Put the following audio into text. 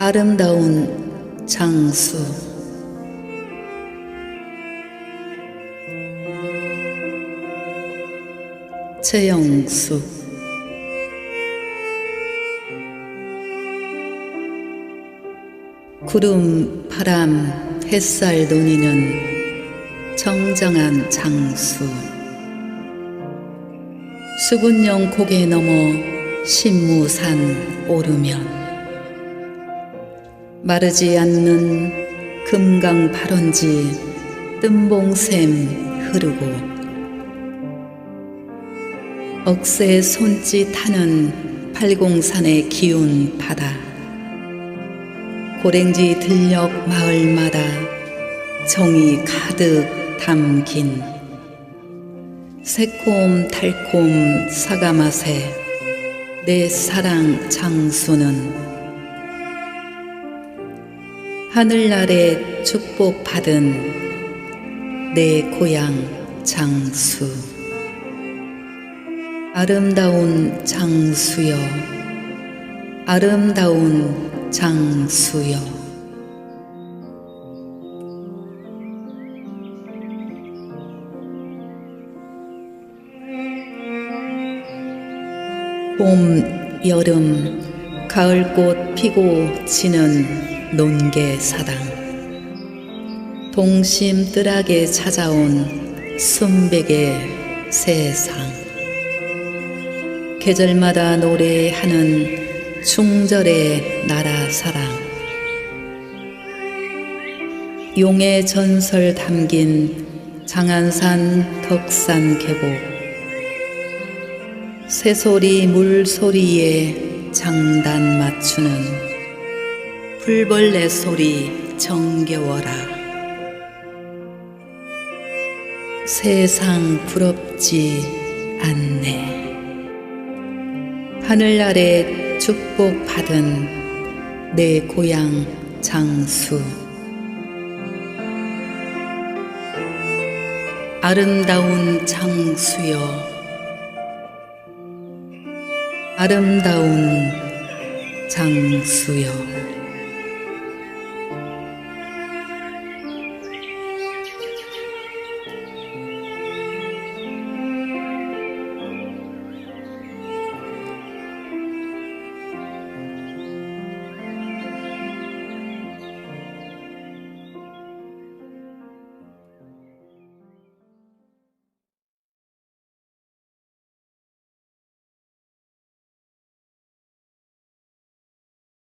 아름다운 장수. 최영숙 구름, 바람, 햇살 논이는 정정한 장수. 수군령 고개 넘어 신무산 오르면 마르지 않는 금강 발원지 뜸봉샘 흐르고 억새 손짓 하는 팔공산의 기운 바다. 고랭지 들녘 마을마다 정이 가득 담긴 새콤 달콤 사과 맛에 내 사랑 장수는 하늘날에 축복받은 내 고향 장수. 아름다운 장수여 아름다운 장수여. 봄, 여름, 가을꽃 피고 지는 논개사당. 동심뜰하게 찾아온 순백의 세상. 계절마다 노래하는 충절의 나라 사랑. 용의 전설 담긴 장안산 덕산 계곡. 새소리 물소리에 장단 맞추는 풀벌레 소리 정겨워라. 세상 부럽지 않네. 하늘 아래 축복받은 내 고향 장수. 아름다운 장수여. 아름다운 장수여